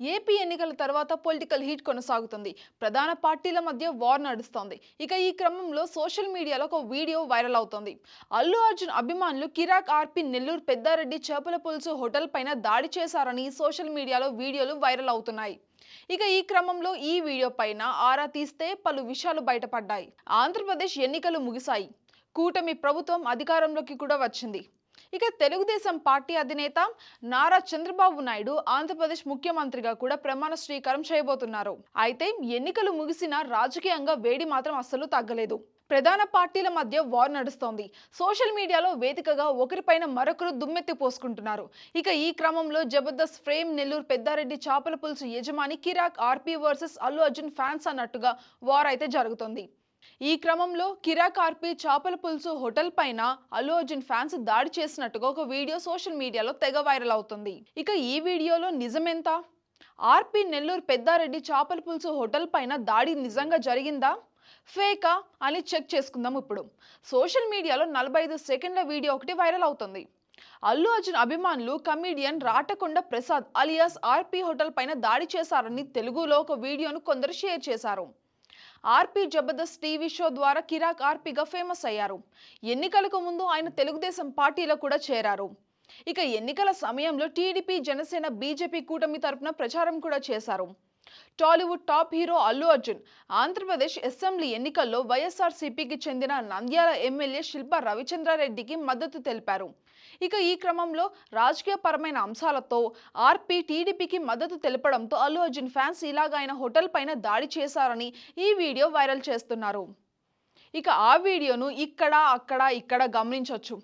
AP ఎన్నికల తర్వాత political heat కొనసాగుతుంది. ప్రధాన పార్టీల మధ్య వార్ నడుస్తోంది. ఇక ఈ క్రమంలో సోషల్ మీడియాలో ఒక వీడియో వైరల్ అవుతోంది. అల్లు అర్జున్ అభిమానులు కిరాక్ ఆర్పి నెల్లూరు పెద్దారెడ్డి చేపల పులుసు హోటల్ పైన దాడి చేశారని సోషల్ మీడియాలో వీడియోలు వైరల్ అవుతున్నాయి. ఇక ఈ క్రమంలో ఈ వీడియో పైన ఆరా తీస్తే పలు విషయాలు బయటపడ్డాయి. ఆంధ్రప్రదేశ్ ఎన్నికలు ముగిశాయి. కూటమి ప్రభుత్వం అధికారంలోకి కూడా వచ్చింది. ఇక తెలుగుదేశం పార్టీ అధినేత నారా చంద్రబాబు నాయుడు ఆంధ్రప్రదేశ్ ముఖ్యమంత్రిగా కూడా ప్రమాణ స్వీకారం చేయబోతున్నారు. అయితే ఎన్నికలు ముగిసిన రాజకీయంగా వేడి మాత్రం అస్సలు తగ్గలేదు. ప్రధాన పార్టీల మధ్య వార్ నడుస్తోంది. సోషల్ మీడియాలో వేదికగా ఒకరిపైన మరొకరు దుమ్మెత్తి పోసుకుంటున్నారు. ఇక ఈ క్రమంలో జబర్దస్త్ ఫ్రేమ్ నెల్లూరు పెద్దారెడ్డి చేపల పులుసు యజమాని Kirak RP versus Allu Arjun fans అన్నట్టుగా వార్ అయితే జరుగుతోంది. ఈ క్రమంలో కిరా కార్పి చేపల పులుసు హోటల్ పైన అల్లు అర్జున్ ఫ్యాన్స్ దాడి చేసినట్టుగా ఒక వీడియో సోషల్ మీడియాలో తెగ వైరల్ అవుతుంది. ఇక ఈ వీడియోలో నిజమెంత? ఆర్పి నెల్లూరు పెద్దారెడ్డి చేపల పులుసు హోటల్ పైన దాడి నిజంగా జరిగిందా? ఫేకా? అని చెక్ చేసుకుందాం ఇప్పుడు. సోషల్ మీడియాలో నలభై ఐదు సెకండ్ల వీడియో ఒకటి వైరల్ అవుతుంది. అల్లు అర్జున్ అభిమానులు comedian Ratakonda Prasad alias RP hotel పైన దాడి చేశారని తెలుగులో ఒక వీడియోను కొందరు షేర్ చేశారు. ఆర్పీ జబర్దస్త్ టీవీ షో ద్వారా కిరాక్ ఆర్పీగా ఫేమస్ అయ్యారు. ఎన్నికలకు ముందు ఆయన తెలుగుదేశం పార్టీలో కూడా చేరారు. ఇక ఎన్నికల సమయంలో టీడీపీ జనసేన బీజేపీ కూటమి తరపున ప్రచారం కూడా చేశారు. Tollywood top hero Allu Arjun Andhra Pradesh assembly ఎన్నికల్లో వైఎస్ఆర్సీపీకి చెందిన నంద్యాల ఎమ్మెల్యే శిల్ప రవిచంద్రారెడ్డికి మద్దతు తెలిపారు. ఇక ఈ క్రమంలో రాజకీయపరమైన అంశాలతో ఆర్పీ టీడీపీకి మద్దతు తెలపడంతో అల్లు అర్జున్ ఫ్యాన్స్ ఇలాగ ఆయన హోటల్ పైన దాడి చేశారని ఈ వీడియో వైరల్ చేస్తున్నారు. ఇక ఆ వీడియోను ఇక్కడ అక్కడ ఇక్కడ గమనించవచ్చు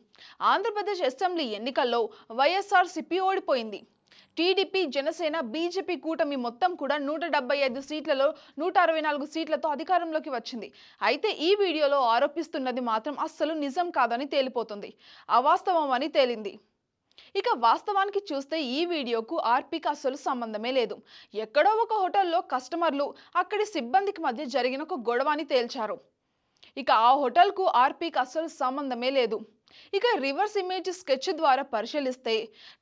ఆంధ్రప్రదేశ్ అసెంబ్లీ ఎన్నికల్లో వైఎస్ఆర్సీపీ ఓడిపోయింది. టీడీపీ జనసేన బీజేపీ కూటమి మొత్తం కూడా నూట డెబ్బై ఐదు సీట్లలో నూట అరవై నాలుగు సీట్లతో అధికారంలోకి వచ్చింది. అయితే ఈ వీడియోలో ఆరోపిస్తున్నది మాత్రం అస్సలు నిజం కాదని తేలిపోతుంది. అవాస్తవం అని తేలింది. ఇక వాస్తవానికి చూస్తే ఈ వీడియోకు ఆర్పీకి అస్సలు సంబంధమే లేదు. ఎక్కడో ఒక హోటల్లో కస్టమర్లు అక్కడి సిబ్బందికి మధ్య జరిగిన ఒక గొడవ అని తేల్చారు. ఇక ఆ హోటల్కు ఆర్పీకి అస్సలు సంబంధమే లేదు. ఇక రివర్స్ ఇమేజ్ స్కెచ్ ద్వారా పరిశీలిస్తే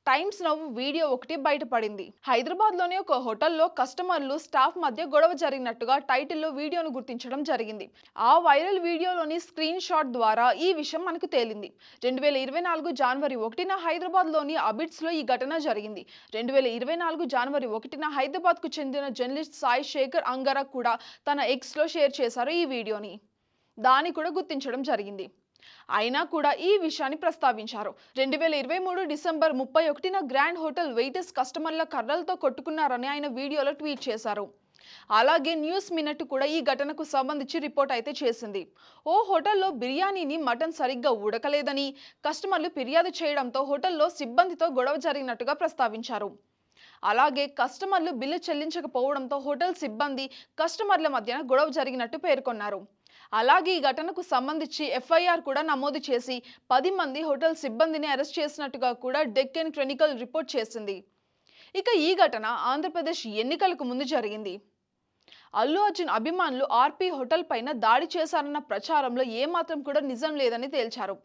టైమ్స్ నవ్వు వీడియో ఒకటి బయటపడింది. హైదరాబాద్లోని ఒక హోటల్లో కస్టమర్లు స్టాఫ్ మధ్య గొడవ జరిగినట్టుగా టైటిల్లో వీడియోను గుర్తించడం జరిగింది. ఆ వైరల్ వీడియోలోని స్క్రీన్ షాట్ ద్వారా ఈ విషయం మనకు తేలింది. రెండు వేల ఇరవై నాలుగు జనవరి ఒకటిన హైదరాబాద్లోని అబిడ్స్లో ఈ ఘటన జరిగింది. రెండు వేల ఇరవై నాలుగు జనవరి ఒకటిన హైదరాబాద్కు చెందిన జర్నలిస్ట్ సాయి శేఖర్ అంగరా కూడా తన ఎక్స్లో షేర్ చేశారు ఈ వీడియోని. దాన్ని కూడా గుర్తించడం జరిగింది. అయినా కూడా ఈ విషయాన్ని ప్రస్తావించారు. రెండు వేల ఇరవై మూడు డిసెంబర్ ముప్పై ఒకటిన గ్రాండ్ హోటల్ వెయిటర్స్ కస్టమర్ల కర్రలతో కొట్టుకున్నారని ఆయన వీడియోలో ట్వీట్ చేశారు. అలాగే న్యూస్ మినట్ కూడా ఈ ఘటనకు సంబంధించి రిపోర్ట్ అయితే చేసింది. ఓ హోటల్లో బిర్యానీని మటన్ సరిగ్గా ఉడకలేదని కస్టమర్లు ఫిర్యాదు చేయడంతో హోటల్లో సిబ్బందితో గొడవ జరిగినట్టుగా ప్రస్తావించారు. అలాగే కస్టమర్లు బిల్లు చెల్లించకపోవడంతో హోటల్ సిబ్బంది కస్టమర్ల మధ్యన గొడవ జరిగినట్టు పేర్కొన్నారు. అలాగే ఈ ఘటనకు సంబంధించి ఎఫ్ఐఆర్ కూడా నమోదు చేసి పది మంది హోటల్ సిబ్బందిని అరెస్ట్ చేసినట్టుగా కూడా డెక్కన్ క్రినికల్ రిపోర్ట్ చేసింది. ఇక ఈ ఘటన ఆంధ్రప్రదేశ్ ఎన్నికలకు ముందు జరిగింది. అల్లు అర్జున్ అభిమానులు ఆర్పీ హోటల్ పైన దాడి చేశారన్న ప్రచారంలో ఏమాత్రం కూడా నిజం లేదని తేల్చారు.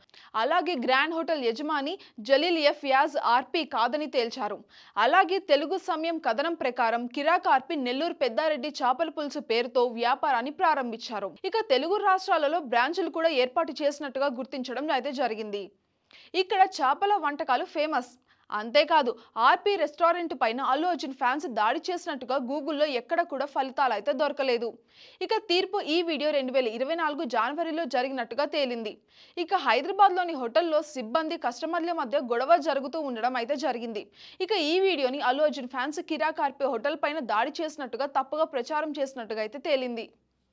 అలాగే గ్రాండ్ హోటల్ యజమాని జలీల్ ఎఫ్ యాజ్ ఆర్పీ కాదని తేల్చారు. అలాగే తెలుగు సమయం కథనం ప్రకారం కిరాక్ ఆర్పీ నెల్లూరు పెద్దారెడ్డి చేపల పులుసు పేరుతో వ్యాపారాన్ని ప్రారంభించారు. ఇక తెలుగు రాష్ట్రాలలో బ్రాంచులు కూడా ఏర్పాటు చేసినట్టుగా గుర్తించడం అయితే జరిగింది. ఇక్కడ చేపల వంటకాలు ఫేమస్. అంతేకాదు ఆర్పీ రెస్టారెంట్ పైన అల్లు అర్జున్ ఫ్యాన్స్ దాడి చేసినట్టుగా గూగుల్లో ఎక్కడ కూడా ఫలితాలు అయితే దొరకలేదు. ఇక తీర్పు ఈ వీడియో రెండు వేల ఇరవై నాలుగు జనవరిలో జరిగినట్టుగా తేలింది. ఇక హైదరాబాద్లోని హోటల్లో సిబ్బంది కస్టమర్ల మధ్య గొడవ జరుగుతూ ఉండడం అయితే జరిగింది. ఇక ఈ వీడియోని Allu Arjun fans Kirak RP hotel పైన దాడి చేసినట్టుగా తప్పుగా ప్రచారం చేసినట్టుగా అయితే తేలింది.